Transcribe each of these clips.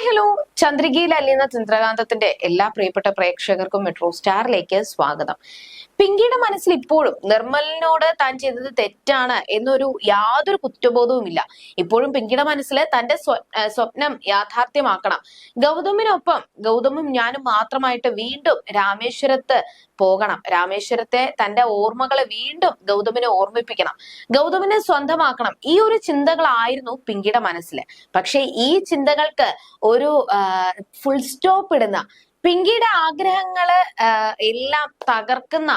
Hi hello ചന്ദ്രികയിൽ അല്ലിയുന്ന ചന്ദ്രകാന്തത്തിന്റെ എല്ലാ പ്രിയപ്പെട്ട പ്രേക്ഷകർക്കും മെട്രോ സ്റ്റാറിലേക്ക് സ്വാഗതം. പിങ്കിയുടെ മനസ്സിൽ ഇപ്പോഴും നിർമ്മലിനോട് താൻ ചെയ്തത് തെറ്റാണ് എന്നൊരു യാതൊരു കുറ്റബോധവുമില്ല. ഇപ്പോഴും പിങ്കിയുടെ മനസ്സിൽ തന്റെ സ്വപ്നം യാഥാർത്ഥ്യമാക്കണം. ഗൗതമിനൊപ്പം ഗൗതമും ഞാനും മാത്രമായിട്ട് വീണ്ടും രാമേശ്വരത്ത് പോകണം. രാമേശ്വരത്തെ തന്റെ ഓർമ്മകളെ വീണ്ടും ഗൗതമിനെ ഓർമ്മിപ്പിക്കണം. ഗൗതമിനെ സ്വന്തമാക്കണം. ഈ ഒരു ചിന്തകളായിരുന്നു പിങ്കിയുടെ മനസ്സിൽ. പക്ഷേ ഈ ചിന്തകൾക്ക് ഒരു ഫുൾ സ്റ്റോപ്പ് ഇടുന്ന പിങ്കിയുടെ ആഗ്രഹങ്ങൾ എല്ലാം തകർക്കുന്ന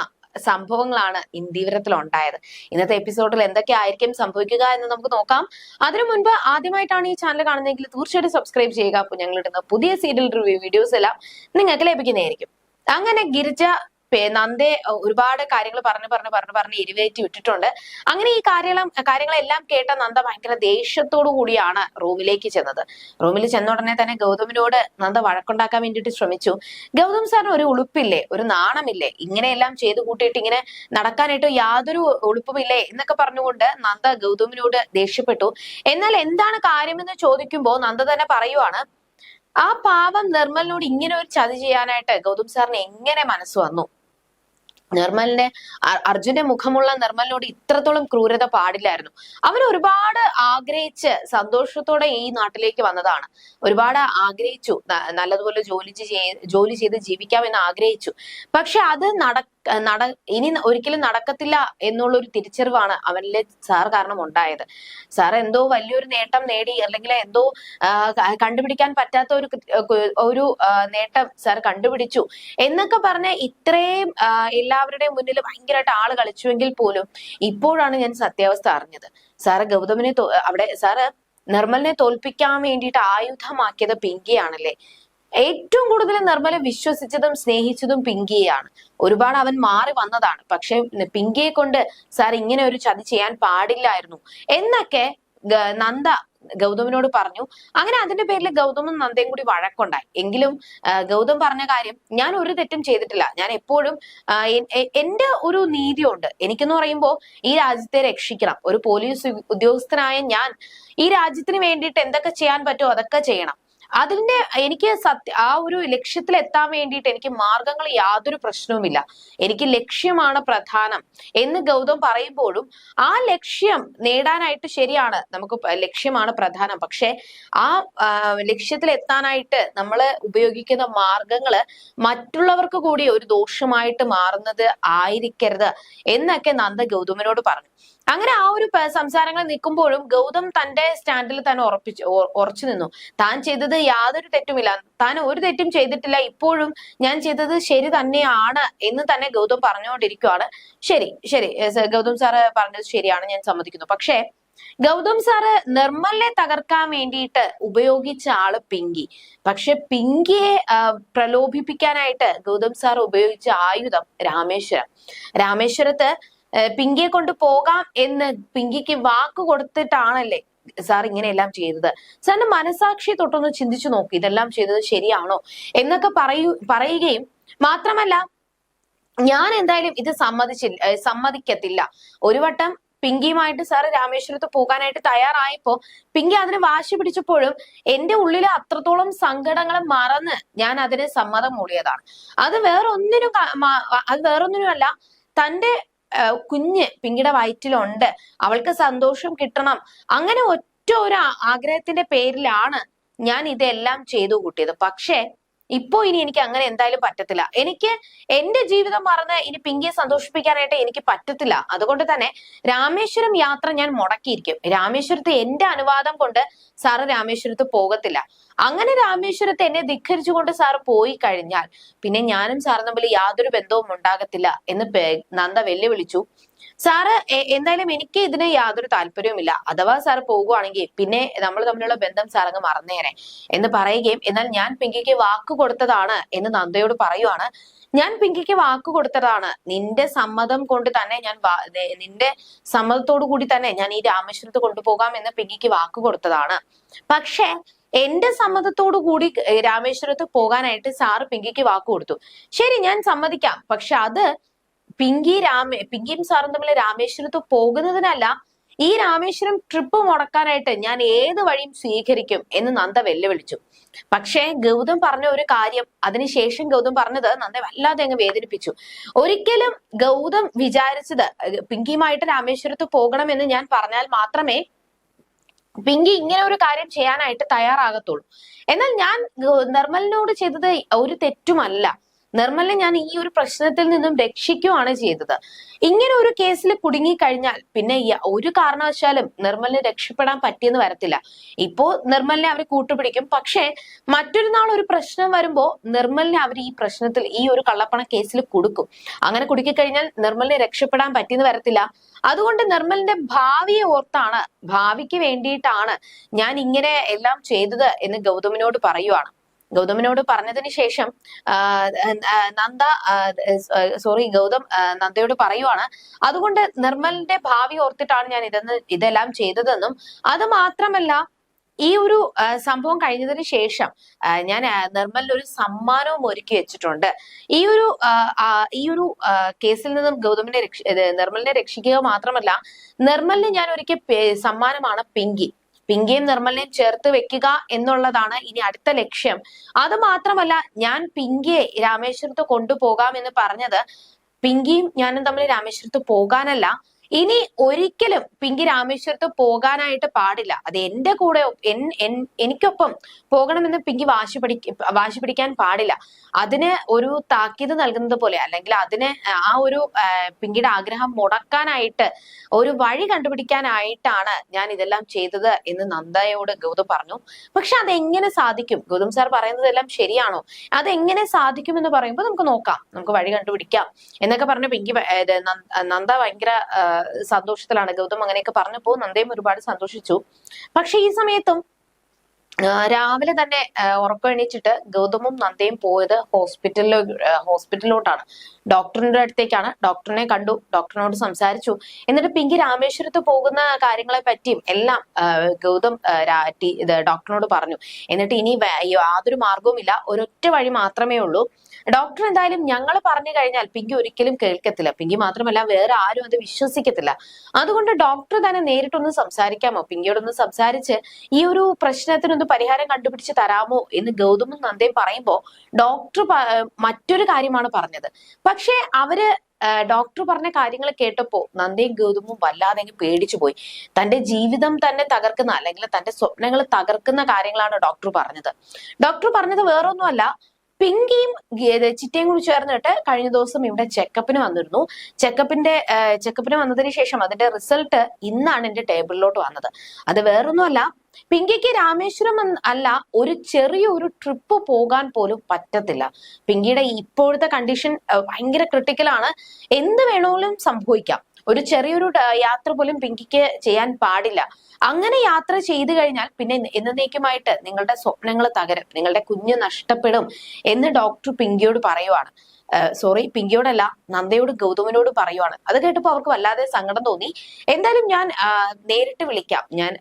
സംഭവങ്ങളാണ് ഇന്ദീവരത്തിൽ ഉണ്ടായത് ഇന്നത്തെ എപ്പിസോഡിൽ എന്തൊക്കെ ആയിരിക്കും സംഭവിക്കുക എന്ന് നമുക്ക് നോക്കാം. അതിനു മുൻപ് ആദ്യമായിട്ടാണ് ഈ ചാനൽ കാണുന്നതെങ്കിൽ തീർച്ചയായിട്ടും സബ്സ്ക്രൈബ് ചെയ്യുക. അപ്പോൾ ഞങ്ങളിടുന്ന പുതിയ സീരിയൽ റിവ്യൂ വീഡിയോസ് എല്ലാം നിങ്ങൾക്ക് ലഭിക്കുന്നതായിരിക്കും. അങ്ങനെ ഗിരിജ നന്ദെ ഒരുപാട് കാര്യങ്ങൾ പറഞ്ഞു പറഞ്ഞു പറഞ്ഞു പറഞ്ഞ് എരിവേറ്റി വിട്ടിട്ടുണ്ട്. അങ്ങനെ ഈ കാര്യങ്ങളും കാര്യങ്ങളെല്ലാം കേട്ട നന്ദ ഭയങ്കര ദേഷ്യത്തോടു കൂടിയാണ് റൂമിലേക്ക് ചെന്നത്. റൂമിൽ ചെന്ന ഉടനെ തന്നെ ഗൗതമിനോട് നന്ദ വഴക്കുണ്ടാക്കാൻ വേണ്ടിയിട്ട് ശ്രമിച്ചു. ഗൗതം സാറിന് ഒരു ഉളുപ്പില്ലേ ഒരു നാണമില്ലേ? ഇങ്ങനെയെല്ലാം ചെയ്തു കൂട്ടിയിട്ട് ഇങ്ങനെ നടക്കാനായിട്ട് യാതൊരു ഉളുപ്പുമില്ലേ എന്നൊക്കെ പറഞ്ഞുകൊണ്ട് നന്ദ ഗൗതമിനോട് ദേഷ്യപ്പെട്ടു. എന്നാൽ എന്താണ് കാര്യമെന്ന് ചോദിക്കുമ്പോൾ നന്ദ തന്നെ പറയുവാണ് ആ പാവം നിർമ്മലിനോട് ഇങ്ങനെ ഒരു ചതി ചെയ്യാനായിട്ട് ഗൗതം സാറിന് എങ്ങനെ മനസ്സ് വന്നു? നിർമ്മലിന്റെ അ- അർജുന്റെ മുഖമുള്ള നിർമ്മലിനോട് ഇത്രത്തോളം ക്രൂരത പാടില്ലായിരുന്നു. അവൻ ഒരുപാട് ആഗ്രഹിച്ച് സന്തോഷത്തോടെ ഈ നാട്ടിലേക്ക് വന്നതാണ്. ഒരുപാട് ആഗ്രഹിച്ചു. നല്ലതുപോലെ ജോലി ജോലി ചെയ്ത് ജീവിക്കാമെന്ന് ആഗ്രഹിച്ചു. പക്ഷെ അത് നട നട ഇനി ഒരിക്കലും നടക്കത്തില്ല എന്നുള്ള ഒരു തിരിച്ചറിവാണ് അവനിലെ സാർ കാരണം ഉണ്ടായത് സാർ എന്തോ വലിയൊരു നേട്ടം നേടി അല്ലെങ്കിൽ എന്തോ കണ്ടുപിടിക്കാൻ പറ്റാത്ത ഒരു ഒരു നേട്ടം സാർ കണ്ടുപിടിച്ചു. എന്നൊക്കെ പറഞ്ഞ ഇത്രയും എല്ലാവരുടെയും മുന്നിൽ ഭയങ്കരമായിട്ട് ആൾ കളിച്ചുവെങ്കിൽ പോലും ഇപ്പോഴാണ് ഞാൻ സത്യാവസ്ഥ അറിഞ്ഞത്. സാറ് ഗൗതമിനെ അവിടെ സാറ് നിർമ്മലിനെ തോൽപ്പിക്കാൻ വേണ്ടിയിട്ട് ആയുധമാക്കിയത് പിങ്കിയാണല്ലേ? ഏറ്റവും കൂടുതൽ നിർമ്മല വിശ്വസിച്ചതും സ്നേഹിച്ചതും പിങ്കിയെയാണ്. ഒരുപാട് അവൻ മാറി വന്നതാണ്. പക്ഷെ പിങ്കിയെ കൊണ്ട് സാർ ഇങ്ങനെ ഒരു ചതി ചെയ്യാൻ പാടില്ലായിരുന്നു. എന്നൊക്കെ നന്ദ ഗൗതമിനോട് പറഞ്ഞു. അങ്ങനെ അതിന്റെ പേരിൽ ഗൗതമും നന്ദയും കൂടി വഴക്കുണ്ടായി. എങ്കിലും ഗൗതം പറഞ്ഞ കാര്യം ഞാൻ ഒരു തെറ്റും ചെയ്തിട്ടില്ല. ഞാൻ എപ്പോഴും എന്റെ ഒരു നീതിയുണ്ട്. എനിക്കെന്ന് പറയുമ്പോൾ ഈ രാജ്യത്തെ രക്ഷിക്കണം. ഒരു പോലീസ് ഉദ്യോഗസ്ഥനായ ഞാൻ ഈ രാജ്യത്തിന് വേണ്ടിയിട്ട് എന്തൊക്കെ ചെയ്യാൻ പറ്റുമോ അതൊക്കെ ചെയ്യണം. അതിന്റെ എനിക്ക് സത്യ ആ ഒരു ലക്ഷ്യത്തിൽ എത്താൻ വേണ്ടിയിട്ട് എനിക്ക് മാർഗങ്ങൾ യാതൊരു പ്രശ്നവുമില്ല. എനിക്ക് ലക്ഷ്യമാണ് പ്രധാനം എന്ന് ഗൗതം പറയുമ്പോഴും ആ ലക്ഷ്യം നേടാനായിട്ട് ശരിയാണ് നമുക്ക് ലക്ഷ്യമാണ് പ്രധാനം. പക്ഷെ ആ ലക്ഷ്യത്തിൽ എത്താനായിട്ട് നമ്മൾ ഉപയോഗിക്കുന്ന മാർഗങ്ങൾ മറ്റുള്ളവർക്ക് കൂടി ഒരു ദോഷമായിട്ട് മാറുന്നത് ആയിരിക്കരുത് എന്നൊക്കെ നന്ദ ഗൗതമിനോട് പറഞ്ഞു. അങ്ങനെ ആ ഒരു സംസാരങ്ങൾ നിൽക്കുമ്പോഴും ഗൗതം തന്റെ സ്റ്റാൻഡിൽ തന്നെ ഉറപ്പിച്ചു ഉറച്ചു നിന്നു. താൻ ചെയ്തത് യാതൊരു തെറ്റുമില്ല. താൻ ഒരു തെറ്റും ചെയ്തിട്ടില്ല. ഇപ്പോഴും ഞാൻ ചെയ്തത് ശരി തന്നെയാണ് എന്ന് തന്നെ ഗൗതം പറഞ്ഞുകൊണ്ടിരിക്കുവാണ്. ശരി ശരി. ഗൗതം സാറ് പറഞ്ഞത് ശരിയാണ്. ഞാൻ സമ്മതിക്കുന്നു. പക്ഷേ ഗൗതം സാറ് നിർമ്മലിനെ തകർക്കാൻ വേണ്ടിയിട്ട് ഉപയോഗിച്ച ആൾ പിങ്കി. പക്ഷെ പിങ്കിയെ പ്രലോഭിപ്പിക്കാനായിട്ട് ഗൗതം സാർ ഉപയോഗിച്ച ആയുധം രാമേശ്വരം. രാമേശ്വരത്ത് പിങ്കിയെ കൊണ്ട് പോകാം എന്ന് പിങ്കിക്ക് വാക്ക് കൊടുത്തിട്ടാണല്ലേ സാർ ഇങ്ങനെയെല്ലാം ചെയ്തത്. സാറിന്റെ മനസാക്ഷി തൊട്ടൊന്ന് ചിന്തിച്ചു നോക്കി ഇതെല്ലാം ചെയ്തത് ശരിയാണോ എന്നൊക്കെ പറയൂ പറയുകയും മാത്രമല്ല ഞാൻ എന്തായാലും ഇത് സമ്മതിച്ചില്ല സമ്മതിക്കത്തില്ല. ഒരു വട്ടം പിങ്കിയുമായിട്ട് സാറ് രാമേശ്വരത്ത് പോകാനായിട്ട് തയ്യാറായപ്പോ പിങ്കി അതിന് വാശി പിടിച്ചപ്പോഴും എന്റെ ഉള്ളിലെ അത്രത്തോളം സങ്കടങ്ങൾ മറന്ന് ഞാൻ അതിന് സമ്മതം മൂളിയതാണ്. അത് വേറൊന്നിനും അത് വേറൊന്നിനുമല്ല തന്റെ കുഞ്ഞ് പിങ്കിയുടെ വയറ്റിലുണ്ട്. അവൾക്ക് സന്തോഷം കിട്ടണം. അങ്ങനെ ഒറ്റ ഒരു ആഗ്രഹത്തിന്റെ പേരിലാണ് ഞാൻ ഇതെല്ലാം ചെയ്തു കൂട്ടിയത്. പക്ഷേ ഇപ്പോ ഇനി എനിക്ക് അങ്ങനെ എന്തായാലും പറ്റത്തില്ല. എനിക്ക് എന്റെ ജീവിതം മറന്ന് ഇനി പിങ്കിയെ സന്തോഷിപ്പിക്കാനായിട്ട് എനിക്ക് പറ്റത്തില്ല. അതുകൊണ്ട് തന്നെ രാമേശ്വരം യാത്ര ഞാൻ മുടക്കിയിരിക്കും. രാമേശ്വരത്ത് എന്റെ അനുവാദം കൊണ്ട് സാറ് രാമേശ്വരത്ത് പോകത്തില്ല. അങ്ങനെ രാമേശ്വരത്ത് എന്നെ ധിക്കരിച്ചുകൊണ്ട് സാർ പോയി കഴിഞ്ഞാൽ പിന്നെ ഞാനും സാറും തമ്മിൽ യാതൊരു ബന്ധവും ഉണ്ടാകത്തില്ല എന്ന് നന്ദ വെല്ലുവിളിച്ചു. സാറ് എന്തായാലും എനിക്ക് ഇതിന് യാതൊരു താല്പര്യവുമില്ല. അഥവാ സാർ പോകുവാണെങ്കിൽ പിന്നെ നമ്മൾ തമ്മിലുള്ള ബന്ധം സാർ അങ്ങ് മറന്നേനെ എന്ന് പറയുകയും എന്നാൽ ഞാൻ പിങ്കിക്ക് വാക്ക് കൊടുത്തതാണ് എന്ന് നന്ദയോട് പറയുവാണ്. ഞാൻ പിങ്കിക്ക് വാക്ക് കൊടുത്തതാണ്. നിന്റെ സമ്മതം കൊണ്ട് തന്നെ ഞാൻ നിന്റെ സമ്മതത്തോടു കൂടി തന്നെ ഞാൻ ഈ രാമേശ്വരത്ത് കൊണ്ടുപോകാം എന്ന് പിങ്കിക്ക് വാക്ക് കൊടുത്തതാണ്. പക്ഷേ എന്റെ സമ്മതത്തോടു കൂടി രാമേശ്വരത്ത് പോകാനായിട്ട് സാറ് പിങ്കിക്ക് വാക്ക് കൊടുത്തു. ശരി ഞാൻ സമ്മതിക്കാം. പക്ഷെ അത് പിങ്കി രാമേ പിങ്കിയും സാറും തമ്മിൽ രാമേശ്വരത്ത് പോകുന്നതിനല്ല ഈ രാമേശ്വരം ട്രിപ്പ് മുടക്കാനായിട്ട് ഞാൻ ഏത് വഴിയും സ്വീകരിക്കും എന്ന് നന്ദ വെല്ലുവിളിച്ചു. പക്ഷേ ഗൗതം പറഞ്ഞ ഒരു കാര്യം അതിനുശേഷം ഗൗതം പറഞ്ഞത് നന്ദ വല്ലാതെ അങ്ങ് വേദനിപ്പിച്ചു. ഒരിക്കലും ഗൗതം വിചാരിച്ചത് പിങ്കിയുമായിട്ട് രാമേശ്വരത്ത് പോകണമെന്ന് ഞാൻ പറഞ്ഞാൽ മാത്രമേ പിങ്കി ഇങ്ങനെ ഒരു കാര്യം ചെയ്യാനായിട്ട് തയ്യാറാകത്തുള്ളൂ. എന്നാൽ ഞാൻ നിർമ്മലിനോട് ചെയ്തത് ഒരു തെറ്റുമല്ല. നിർമ്മലിനെ ഞാൻ ഈ ഒരു പ്രശ്നത്തിൽ നിന്നും രക്ഷിക്കുകയാണ് ചെയ്തത്. ഇങ്ങനെ ഒരു കേസിൽ കുടുങ്ങി കഴിഞ്ഞാൽ പിന്നെ ഒരു കാരണവശാലും നിർമ്മലിന് രക്ഷപ്പെടാൻ പറ്റിയെന്ന് വരത്തില്ല. ഇപ്പോ നിർമ്മലിനെ അവർ കൂട്ടുപിടിക്കും. പക്ഷേ മറ്റൊരു നാൾ ഒരു പ്രശ്നം വരുമ്പോ നിർമ്മലിനെ അവർ ഈ പ്രശ്നത്തിൽ ഈ ഒരു കള്ളപ്പണ കേസിൽ കൊടുക്കും. അങ്ങനെ കുടുക്കിക്കഴിഞ്ഞാൽ നിർമ്മലിനെ രക്ഷപ്പെടാൻ പറ്റിയെന്ന് വരത്തില്ല. അതുകൊണ്ട് നിർമ്മലിന്റെ ഭാവിയെ ഓർത്താണ് ഭാവിക്ക് വേണ്ടിയിട്ടാണ് ഞാൻ ഇങ്ങനെ എല്ലാം ചെയ്തത് എന്ന് ഗൗതമിനോട് പറയുവാണ്. ഗൗതമിനോട് പറഞ്ഞതിന് ശേഷം നന്ദ സോറി ഗൗതം നന്ദയോട് പറയുവാണ് അതുകൊണ്ട് നിർമ്മലിന്റെ ഭാവി ഓർത്തിട്ടാണ് ഞാൻ ഇതെന്ന് ഇതെല്ലാം ചെയ്തതെന്നും അത് മാത്രമല്ല ഈ ഒരു സംഭവം കഴിഞ്ഞതിന് ശേഷം ഞാൻ നിർമ്മലിന് ഒരു സമ്മാനവും ഒരുക്കി വെച്ചിട്ടുണ്ട്. ഈ ഒരു ഈ ഒരു കേസിൽ നിന്നും ഗൗതമിനെ രക്ഷ നിർമ്മലിനെ രക്ഷിക്കുക മാത്രമല്ല നിർമ്മലിന് ഞാൻ ഒരുക്കിയ സമ്മാനമാണ് പിങ്കി. പിങ്കിയും നിർമ്മലിനെയും ചേർത്ത് വെക്കുക എന്നുള്ളതാണ് ഇനി അടുത്ത ലക്ഷ്യം. അത് മാത്രമല്ല ഞാൻ പിങ്കിയെ രാമേശ്വരത്ത് കൊണ്ടുപോകാം എന്ന് പറഞ്ഞത് പിങ്കിയും ഞാനും തമ്മിൽ രാമേശ്വരത്ത് പോകാനല്ല. ഇനി ഒരിക്കലും പിങ്കി രാമേശ്വരത്ത് പോകാനായിട്ട് പാടില്ല. അത് എന്റെ കൂടെ എനിക്കൊപ്പം പോകണമെന്ന് പിങ്കി വാശി പിടി വാശി പിടിക്കാൻ പാടില്ല. അതിന് ഒരു താക്കീത് നൽകുന്നത് പോലെ അല്ലെങ്കിൽ അതിന് ആ ഒരു പിങ്കിയുടെ ആഗ്രഹം മുടക്കാനായിട്ട് ഒരു വഴി കണ്ടുപിടിക്കാനായിട്ടാണ് ഞാൻ ഇതെല്ലാം ചെയ്തത് എന്ന് നന്ദയോട് ഗൗതം പറഞ്ഞു. പക്ഷെ അതെങ്ങനെ സാധിക്കും? ഗൗതം സാർ പറയുന്നതെല്ലാം ശരിയാണോ? അതെങ്ങനെ സാധിക്കും എന്ന് പറയുമ്പോൾ നമുക്ക് നോക്കാം. നമുക്ക് വഴി കണ്ടുപിടിക്കാം. എന്നൊക്കെ പറഞ്ഞ പിങ്കി നന്ദ ഭയങ്കര സന്തോഷത്തിലാണ്. ഗൗതം അങ്ങനെയൊക്കെ പറഞ്ഞപ്പോൾ നന്ദയും ഒരുപാട് സന്തോഷിച്ചു. പക്ഷെ ഈ സമയത്തും രാവിലെ തന്നെ ഉറക്കമെണീച്ചിട്ട് ഗൗതമും നന്ദയും പോയത് ഹോസ്പിറ്റലിലോ ഹോസ്പിറ്റലിലോട്ടാണ്. ഡോക്ടറിന്റെ അടുത്തേക്കാണ്. ഡോക്ടറിനെ കണ്ടു. ഡോക്ടറിനോട് സംസാരിച്ചു. എന്നിട്ട് പിങ്കി രാമേശ്വരത്ത് പോകുന്ന കാര്യങ്ങളെ പറ്റിയും എല്ലാം ഗൗതം ഡോക്ടറിനോട് പറഞ്ഞു. എന്നിട്ട് ഇനി യാതൊരു മാർഗവുമില്ല. ഒരൊറ്റ വഴി മാത്രമേ ഉള്ളൂ. ഡോക്ടർ എന്തായാലും ഞങ്ങൾ പറഞ്ഞു കഴിഞ്ഞാൽ പിങ്കി ഒരിക്കലും കേൾക്കത്തില്ല. പിങ്കി മാത്രമല്ല വേറെ ആരും അത് വിശ്വസിക്കത്തില്ല. അതുകൊണ്ട് ഡോക്ടർ തന്നെ നേരിട്ടൊന്ന് സംസാരിക്കാമോ? പിങ്കിയോടൊന്ന് സംസാരിച്ച് ഈ ഒരു പ്രശ്നത്തിനൊന്ന് പരിഹാരം കണ്ടുപിടിച്ച് തരാമോ എന്ന് ഗൗതമും നന്ദയും പറയുമ്പോൾ ഡോക്ടർ മറ്റൊരു കാര്യമാണ് പറഞ്ഞത്. പക്ഷേ അവർ ഡോക്ടർ പറഞ്ഞ കാര്യങ്ങൾ കേട്ടപ്പോ നന്ദയും ഗൗതമും വല്ലാതെ അങ്ങ് പേടിച്ചു പോയി. തന്റെ ജീവിതം തന്നെ തകർക്കുന്ന അല്ലെങ്കിൽ തന്റെ സ്വപ്നങ്ങൾ തകർക്കുന്ന കാര്യങ്ങളാണ് ഡോക്ടർ പറഞ്ഞത്. ഡോക്ടർ പറഞ്ഞത് വേറൊന്നുമല്ല പിങ്കിയും ചിറ്റയും കൂടി ചേർന്നിട്ട് കഴിഞ്ഞ ദിവസം ഇവിടെ ചെക്കപ്പിന് വന്നിരുന്നു. ചെക്കപ്പിന്റെ ചെക്കപ്പിന് വന്നതിന് ശേഷം അതിന്റെ റിസൾട്ട് ഇന്നാണ് എന്റെ ടേബിളിലോട്ട് വന്നത്. അത് വേറൊന്നുമല്ല പിങ്കിക്ക് രാമേശ്വരം അല്ല ഒരു ചെറിയ ഒരു ട്രിപ്പ് പോകാൻ പോലും പറ്റത്തില്ല. പിങ്കിയുടെ ഇപ്പോഴത്തെ കണ്ടീഷൻ ഭയങ്കര ക്രിട്ടിക്കലാണ് എന്ത് വേണമെങ്കിലും സംഭവിക്കാം. ഒരു ചെറിയൊരു യാത്ര പോലും പിങ്കിക്ക് ചെയ്യാൻ പാടില്ല. അങ്ങനെ യാത്ര ചെയ്തു കഴിഞ്ഞാൽ പിന്നെ എന്നേക്കുമായിട്ട് നിങ്ങളുടെ സ്വപ്നങ്ങൾ തകരും. നിങ്ങളുടെ കുഞ്ഞ് നഷ്ടപ്പെടും എന്ന് ഡോക്ടർ പിങ്കിയോട് പറയുവാണ്. സോറി പിങ്കിയോടല്ല നന്ദയോട് ഗൗതമനോട് പറയുവാണ്. അത് കേട്ടപ്പോൾ അവർക്ക് വല്ലാതെ സങ്കടം തോന്നി. എന്തായാലും ഞാൻ നേരിട്ട് വിളിക്കാം. ഞാൻ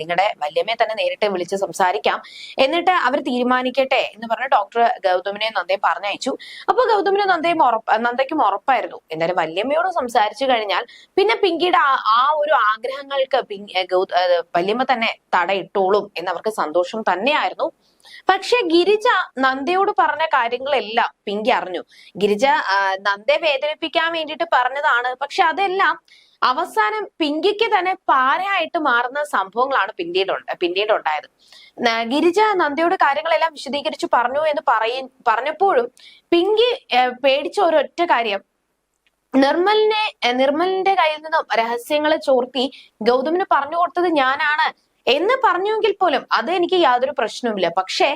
നിങ്ങളുടെ വല്യമ്മയെ തന്നെ നേരിട്ട് വിളിച്ച് സംസാരിക്കാം. എന്നിട്ട് അവർ തീരുമാനിക്കട്ടെ എന്ന് പറഞ്ഞ് ഡോക്ടർ ഗൗതമിനെ നന്ദയെ പറഞ്ഞയച്ചു. അപ്പൊ ഗൗതമിനും നന്ദയും ഉറപ്പ് നന്ദയ്ക്കും ഉറപ്പായിരുന്നു. എന്തായാലും വല്യമ്മയോട് സംസാരിച്ചു കഴിഞ്ഞാൽ പിന്നെ പിങ്കിയുടെ ആ ഒരു ആഗ്രഹങ്ങൾക്ക് ഏ, വല്യമ്മ തന്നെ തടയിട്ടോളും എന്നവർക്ക് സന്തോഷം തന്നെയായിരുന്നു. പക്ഷെ ഗിരിജ നന്ദയോട് പറഞ്ഞ കാര്യങ്ങളെല്ലാം പിങ്കി അറിഞ്ഞു. ഗിരിജ നന്ദയെ വേദനിപ്പിക്കാൻ വേണ്ടിയിട്ട് പറഞ്ഞതാണ്. പക്ഷെ അതെല്ലാം അവസാനം പിങ്കിക്ക് തന്നെ പാരയായിട്ട് മാറുന്ന സംഭവങ്ങളാണ് പിന്നീട് പിന്നീട് ഉണ്ടായത് ഗിരിജ നന്ദയോട് കാര്യങ്ങളെല്ലാം വിശദീകരിച്ച് പറഞ്ഞു എന്ന് പറയ പറഞ്ഞപ്പോഴും പിങ്കി പേടിച്ച ഒരൊറ്റ കാര്യം. നിർമ്മലിനെ നിർമ്മലിന്റെ കയ്യിൽ നിന്നും രഹസ്യങ്ങൾ ചോർത്തി ഗൗതമിന് പറഞ്ഞു കൊടുത്തത് ഞാനാണ് എന്ന് പറഞ്ഞുവെങ്കിൽ പോലും അത് എനിക്ക് യാതൊരു പ്രശ്നവുമില്ല. പക്ഷേ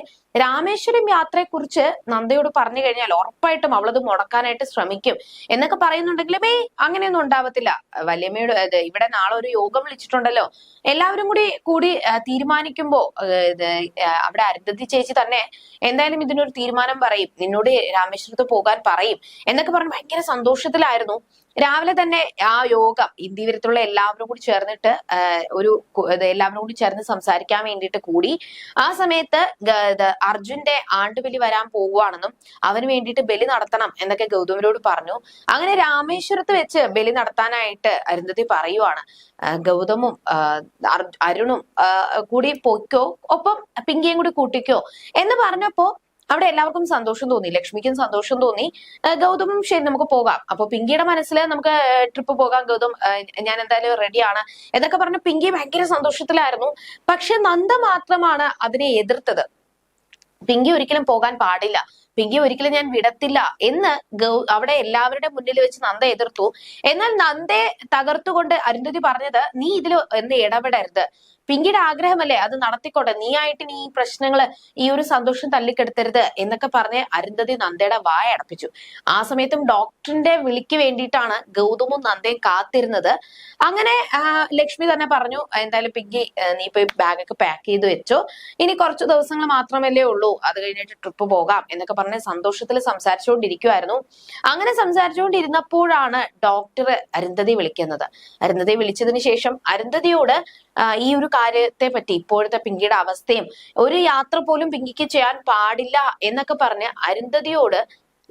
രാമേശ്വരം യാത്രയെക്കുറിച്ച് നന്ദയോട് പറഞ്ഞു കഴിഞ്ഞാൽ ഉറപ്പായിട്ടും അവളത് മുടക്കാനായിട്ട് ശ്രമിക്കും. എന്നൊക്കെ പറയുന്നുണ്ടെങ്കിലും ഏയ് അങ്ങനെയൊന്നും ഉണ്ടാവത്തില്ല. വല്യമ്മയോട് ഇവിടെ നാളെ ഒരു യോഗം വിളിച്ചിട്ടുണ്ടല്ലോ. എല്ലാവരും കൂടി കൂടി തീരുമാനിക്കുമ്പോ അവിടെ അരുന്ധതി ചേച്ചി തന്നെ എന്തായാലും ഇതിനൊരു തീരുമാനം പറയും. നിന്നോട് രാമേശ്വരത്ത് പോകാൻ പറയും. എന്നൊക്കെ പറഞ്ഞ് ഭയങ്കര സന്തോഷത്തിലായിരുന്നു. രാവിലെ തന്നെ ആ യോഗം ഇന്ത്യവരത്തുള്ള എല്ലാവരും കൂടി ചേർന്നിട്ട് ഒരു എല്ലാവരും കൂടി ചേർന്ന് സംസാരിക്കാൻ വേണ്ടിയിട്ട് കൂടി. ആ സമയത്ത് അർജുന്റെ ആണ്ടുബലി വരാൻ പോകുവാണെന്നും അവന് വേണ്ടിയിട്ട് ബലി നടത്തണം എന്നൊക്കെ ഗൗതമരോട് പറഞ്ഞു. അങ്ങനെ രാമേശ്വരത്ത് വെച്ച് ബലി നടത്താനായിട്ട് അരുന്ധതി പറയുവാണ്. ഗൗതമും അരുണും കൂടി പൊയ്ക്കോ ഒപ്പം പിങ്കിയും കൂടി കൂട്ടിക്കോ എന്ന് പറഞ്ഞപ്പോ അവിടെ എല്ലാവർക്കും സന്തോഷം തോന്നി. ലക്ഷ്മിക്കും സന്തോഷം തോന്നി. ഗൗതമും ശരി നമുക്ക് പോകാം. അപ്പൊ പിങ്കിയുടെ മനസ്സിൽ നമുക്ക് ട്രിപ്പ് പോകാം. ഗൗതം ഞാൻ എന്തായാലും റെഡിയാണ് എന്നൊക്കെ പറഞ്ഞ പിങ്കി ഭയങ്കര സന്തോഷത്തിലായിരുന്നു. പക്ഷെ നന്ദ മാത്രമാണ് അതിനെ എതിർത്തത്. പിങ്കി ഒരിക്കലും പോകാൻ പാടില്ല. പിങ്കി ഒരിക്കലും ഞാൻ വിടത്തില്ല എന്ന് അവിടെ എല്ലാവരുടെ മുന്നിൽ വെച്ച് നന്ദ എതിർത്തു. എന്നാൽ നന്ദയെ തകർത്തുകൊണ്ട് അരുന്ധതി പറഞ്ഞത് നീ ഇതിൽ എന്ന് ഇടപെടരുത്. പിങ്കിയുടെ ആഗ്രഹമല്ലേ അത് നടത്തിക്കോട്ടെ. നീ ആയിട്ട് നീ ഈ പ്രശ്നങ്ങൾ ഈ ഒരു സന്തോഷം തല്ലിക്കെടുത്തരുത് എന്നൊക്കെ പറഞ്ഞ് അരുന്ധതി നന്ദയുടെ വായ അടപ്പിച്ചു. ആ സമയത്തും ഡോക്ടറിന്റെ വിളിക്ക് വേണ്ടിയിട്ടാണ് ഗൗതമും നന്ദയും കാത്തിരുന്നത്. അങ്ങനെ ലക്ഷ്മി തന്നെ പറഞ്ഞു എന്തായാലും പിങ്കി നീ പോയി ബാഗൊക്കെ പാക്ക് ചെയ്ത് വെച്ചോ. ഇനി കുറച്ച് ദിവസങ്ങൾ മാത്രമല്ലേ ഉള്ളൂ. അത് കഴിഞ്ഞിട്ട് ട്രിപ്പ് പോകാം എന്നൊക്കെ സന്തോഷത്തിൽ സംസാരിച്ചുകൊണ്ടിരിക്കുമായിരുന്നു അങ്ങനെ സംസാരിച്ചുകൊണ്ടിരുന്നപ്പോഴാണ് ഡോക്ടർ അരുന്ധതി വിളിക്കുന്നത്. അരുന്ധതി വിളിച്ചതിന് ശേഷം അരുന്ധതിയോട് ഈ ഒരു കാര്യത്തെ പറ്റി ഇപ്പോഴത്തെ പിങ്കിയുടെ അവസ്ഥയും ഒരു യാത്ര പോലും പിങ്കിക്ക് ചെയ്യാൻ പാടില്ല എന്നൊക്കെ പറഞ്ഞ് അരുന്ധതിയോട്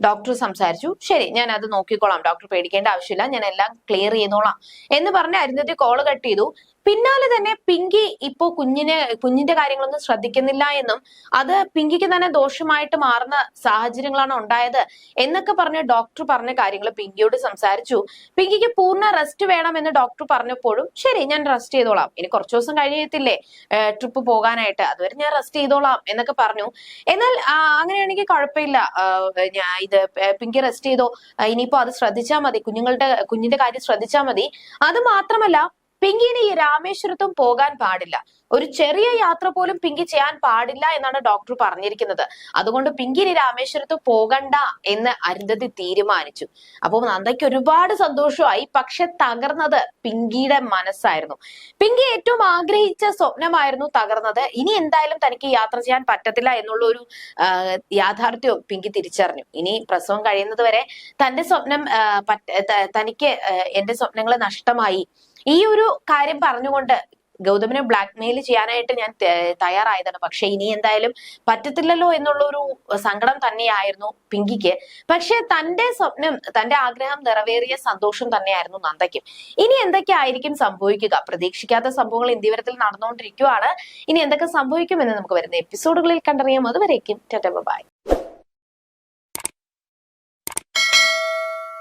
ഡോക്ടർ സംസാരിച്ചു. ശരി ഞാൻ അത് നോക്കിക്കോളാം. ഡോക്ടർ പേടിക്കേണ്ട ആവശ്യമില്ല. ഞാൻ എല്ലാം ക്ലിയർ ചെയ്തോളാം എന്ന് പറഞ്ഞ് അരുന്ധതി കോൾ കട്ട് ചെയ്തു. പിന്നാലെ തന്നെ പിങ്കി ഇപ്പോ കുഞ്ഞിനെ കുഞ്ഞിന്റെ കാര്യങ്ങളൊന്നും ശ്രദ്ധിക്കുന്നില്ല എന്നും അത് പിങ്കിക്ക് തന്നെ ദോഷമായിട്ട് മാറുന്ന സാഹചര്യങ്ങളാണ് ഉണ്ടായത് എന്നൊക്കെ പറഞ്ഞ് ഡോക്ടർ പറഞ്ഞ കാര്യങ്ങൾ പിങ്കിയോട് സംസാരിച്ചു. പിങ്കിക്ക് പൂർണ റെസ്റ്റ് വേണമെന്ന് ഡോക്ടർ പറഞ്ഞപ്പോഴും ശരി ഞാൻ റെസ്റ്റ് ചെയ്തോളാം. ഇനി കുറച്ചു ദിവസം കഴിയത്തില്ലേ? ട്രിപ്പ് പോകാനായിട്ട്. അതുവരെ ഞാൻ റെസ്റ്റ് ചെയ്തോളാം എന്നൊക്കെ പറഞ്ഞു. എന്നാൽ അങ്ങനെയാണെങ്കിൽ കുഴപ്പമില്ല. ഞാൻ ഇത് പിങ്കി റെസ്റ്റ് ചെയ്തോ. ഇനിയിപ്പോ അത് ശ്രദ്ധിച്ചാൽ മതി. കുഞ്ഞുങ്ങളുടെ കുഞ്ഞിന്റെ കാര്യം ശ്രദ്ധിച്ചാൽ മതി. അത് മാത്രമല്ല പിങ്കിന് ഈ രാമേശ്വരത്തും പോകാൻ പാടില്ല. ഒരു ചെറിയ യാത്ര പോലും പിങ്കി ചെയ്യാൻ പാടില്ല എന്നാണ് ഡോക്ടർ പറഞ്ഞിരിക്കുന്നത്. അതുകൊണ്ട് പിങ്കിന് രാമേശ്വരത്ത് പോകണ്ട എന്ന് അരുന്ധതി തീരുമാനിച്ചു. അപ്പോൾ നന്ദയ്ക്ക് ഒരുപാട് സന്തോഷമായി. പക്ഷെ തകർന്നത് പിങ്കിയുടെ മനസ്സായിരുന്നു. പിങ്കി ഏറ്റവും ആഗ്രഹിച്ച സ്വപ്നമായിരുന്നു തകർന്നത്. ഇനി എന്തായാലും തനിക്ക് യാത്ര ചെയ്യാൻ പറ്റത്തില്ല എന്നുള്ള ഒരു യാഥാർത്ഥ്യവും പിങ്കി തിരിച്ചറിഞ്ഞു. ഇനി പ്രസവം കഴിയുന്നത് വരെ തന്റെ സ്വപ്നം തനിക്ക് എന്റെ സ്വപ്നങ്ങൾ നഷ്ടമായി. ഈ ഒരു കാര്യം പറഞ്ഞുകൊണ്ട് ഗൗതമിനെ ബ്ലാക്ക്മെയിൽ ചെയ്യാനായിട്ട് ഞാൻ തയ്യാറായതാണ്. പക്ഷെ ഇനി എന്തായാലും പറ്റത്തില്ലല്ലോ എന്നുള്ള ഒരു സങ്കടം തന്നെയായിരുന്നു പിങ്കിക്ക്. പക്ഷെ തന്റെ സ്വപ്നം തന്റെ ആഗ്രഹം നിറവേറിയ സന്തോഷം തന്നെയായിരുന്നു നന്ദയ്ക്കും. ഇനി എന്തൊക്കെയായിരിക്കും സംഭവിക്കുക? പ്രതീക്ഷിക്കാത്ത സംഭവങ്ങൾ ഇന്ത്യവരത്തിൽ നടന്നുകൊണ്ടിരിക്കുകയാണ് ഇനി എന്തൊക്കെ സംഭവിക്കുമെന്ന് നമുക്ക് വരുന്ന എപ്പിസോഡുകളിൽ കണ്ടറിയാം. അതുവരേക്കും ബൈ.